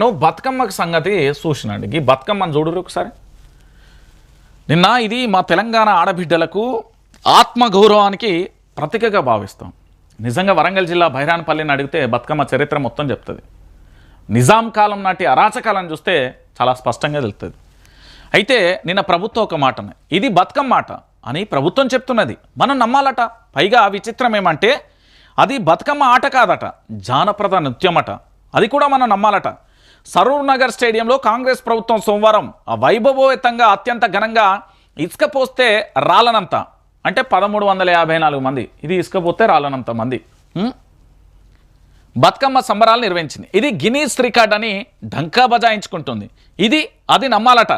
నువ్వు బతుకమ్మకి సంగతి చూసినండి. ఈ బతుకమ్మను చూడరు ఒకసారి. నిన్న ఇది మా తెలంగాణ ఆడబిడ్డలకు ఆత్మగౌరవానికి ప్రతీకగా భావిస్తాం. నిజంగా వరంగల్ జిల్లా బైరాన్పల్లిని అడిగితే బతుకమ్మ చరిత్ర మొత్తం చెప్తుంది. నిజాం కాలం నాటి అరాచకాలను చూస్తే చాలా స్పష్టంగా తెలుస్తుంది అయితే నిన్న ప్రభుత్వం ఒక మాట ఇది బతుకమ్మ మాట అని ప్రభుత్వం చెప్తున్నది. మనం నమ్మాలట. పైగా విచిత్రం ఏమంటే అది బతుకమ్మ ఆట కాదట. జానప్రద నృత్యమట అది కూడా మనం నమ్మాలట. సరూర్ నగర్ స్టేడియంలో కాంగ్రెస్ ప్రభుత్వం సోమవారం వైభవోతంగా అత్యంత ఘనంగా ఇసుక పోస్తే రాలనంత. అంటే పదమూడు వందల యాభై నాలుగు మంది. ఇది ఇసుక పోతే రాలనంత మంది. బతుకమ్మ సంబరాలు నిర్వహించింది. ఇది గినీస్ రికార్డ్ అని ఢంకా బజాయించుకుంటుంది. ఇది అది నమ్మాలట.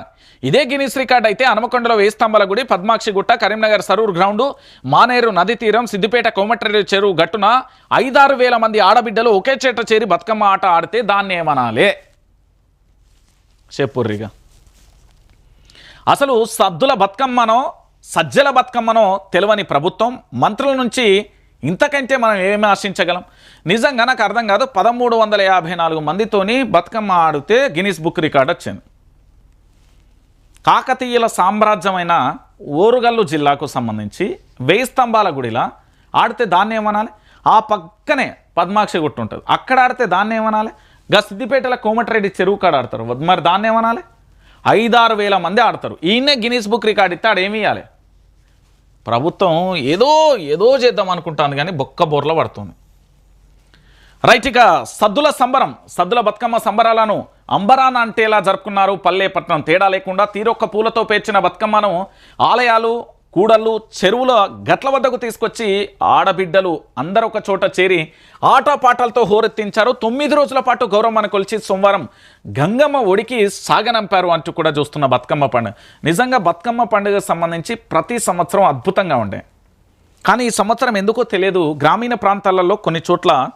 ఇదే గినీస్ రికార్డ్ అయితే హనుమకొండలో వేస్తంభల గుడి పద్మాక్షి గుట్ట కరీంనగర్ సరూర్ గ్రౌండు మానేరు నది తీరం సిద్దిపేట కోమట్రెడ్డి చెరువు గట్టున ఐదారు వేల మంది ఆడబిడ్డలు ఒకే చేట చేరి బతుకమ్మ ఆట ఆడితే దాన్నేమనాలే. చెప్పుర్రిగా అసలు సద్దుల బతుకమ్మనో సజ్జల బతుకమ్మనో తెలియని ప్రభుత్వం మంత్రుల నుంచి ఇంతకంటే మనం ఏమి ఆశించగలం? నిజంగా నాకు అర్థం కాదు పదమూడు వందల యాభై నాలుగు మందితోని బతుకమ్మ ఆడితే గినీస్ బుక్ రికార్డ్ వచ్చింది. కాకతీయుల సామ్రాజ్యమైన ఓరుగల్లు జిల్లాకు సంబంధించి వెయ్యి స్తంభాల గుడిలా ఆడితే దాన్ని ఏమనాలి? ఆ పక్కనే పద్మాక్షి గుట్టు ఉంటుంది. అక్కడ ఆడితే దాన్ని ఏమనాలి? గా సిద్దిపేటల కోమటిరెడ్డి చెరువు కాడ ఆడతారు. మరి దాన్ని ఏమనాలి? ఐదారు వేల మంది ఆడతారు. ఈయనే గినీస్ బుక్ రికార్డ్ ఇస్తే ఆడేమి ఇవ్వాలి ప్రభుత్వం ఏదో ఏదో చేద్దాం అనుకుంటాను కానీ బొక్క బోర్ల పడుతుంది. రైట్ ఇక సద్దుల సంబరం సద్దుల బతుకమ్మ సంబరాలను అంబరాన అంటేలా జరుపుకున్నారు పల్లెపట్నం తేడా లేకుండా తీరొక్క పూలతో పేర్చిన బతుకమ్మను ఆలయాలు కూడళ్ళు చెరువుల గట్ల వద్దకు తీసుకొచ్చి ఆడబిడ్డలు అందరూ ఒక చోట చేరి ఆటపాటలతో హోరెత్తించారు. తొమ్మిది రోజుల పాటు గౌరవమ్మను కొలిచి సోమవారం గంగమ్మ ఒడికి సాగనంపారు అంటూ కూడా చూస్తున్న బతుకమ్మ పండుగ. నిజంగా బతుకమ్మ పండుగకు సంబంధించి ప్రతి సంవత్సరం అద్భుతంగా ఉండే. కానీ ఈ సంవత్సరం ఎందుకో తెలియదు. గ్రామీణ ప్రాంతాలలో కొన్ని చోట్ల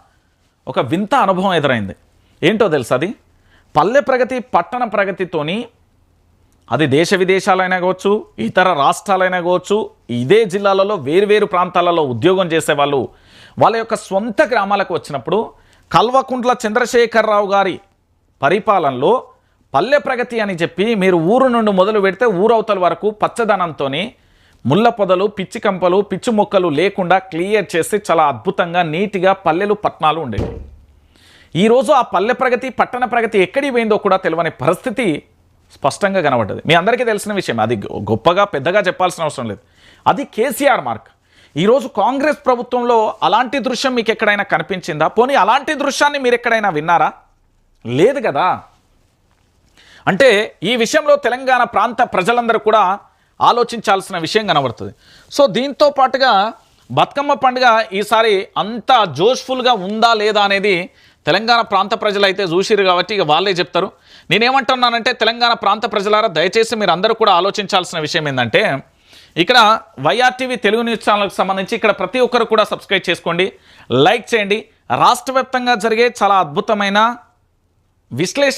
ఒక వింత అనుభవం ఎదురైంది. ఏంటో తెలుసా అది? పల్లె ప్రగతి పట్టణ ప్రగతితోని అది దేశ విదేశాలైనా కావచ్చు ఇతర రాష్ట్రాలైనా కావచ్చు ఇదే జిల్లాలలో వేరువేరు ప్రాంతాలలో ఉద్యోగం చేసేవాళ్ళు. వాళ్ళ యొక్క సొంత గ్రామాలకు వచ్చినప్పుడు కల్వకుంట్ల చంద్రశేఖరరావు గారి పరిపాలనలో పల్లె ప్రగతి అని చెప్పి మీరు ఊరు నుండి మొదలు పెడితే ఊరవతల వరకు పచ్చదనంతో ముళ్ళ పొదలు పిచ్చి కంపలు పిచ్చి మొక్కలు లేకుండా క్లియర్ చేసి చాలా అద్భుతంగా నీట్గా పల్లెలు పట్టణాలు ఉండేవి. ఈరోజు ఆ పల్లె ప్రగతి పట్టణ ప్రగతి ఎక్కడికి పోయిందో కూడా తెలియని పరిస్థితి స్పష్టంగా కనబడ్డది. మీ అందరికీ తెలిసిన విషయం అది గొప్పగా పెద్దగా చెప్పాల్సిన అవసరం లేదు. అది కేసీఆర్ మార్క్. ఈరోజు కాంగ్రెస్ ప్రభుత్వంలో అలాంటి దృశ్యం మీకు ఎక్కడైనా కనిపించిందా? పోనీ అలాంటి దృశ్యాన్ని మీరు ఎక్కడైనా విన్నారా? లేదు కదా. అంటే ఈ విషయంలో తెలంగాణ ప్రాంత ప్రజలందరూ కూడా ఆలోచించాల్సిన విషయం కనబడుతుంది. సో దీంతో పాటుగా బతుకమ్మ పండుగ ఈసారి అంత జోష్ఫుల్గా ఉందా లేదా అనేది తెలంగాణ ప్రాంత ప్రజలు అయితే చూసిరు కాబట్టి ఇక వాళ్ళే చెప్తారు. నేనేమంటున్నానంటే తెలంగాణ ప్రాంత ప్రజలారా దయచేసి మీరు అందరూ కూడా ఆలోచించాల్సిన విషయం ఏంటంటే ఇక్కడ వైఆర్టీవీ తెలుగు న్యూస్ ఛానల్కి సంబంధించి ఇక్కడ ప్రతి ఒక్కరు కూడా సబ్స్క్రైబ్ చేసుకోండి లైక్ చేయండి. రాష్ట్రవ్యాప్తంగా జరిగే చాలా అద్భుతమైన విశ్లేషణ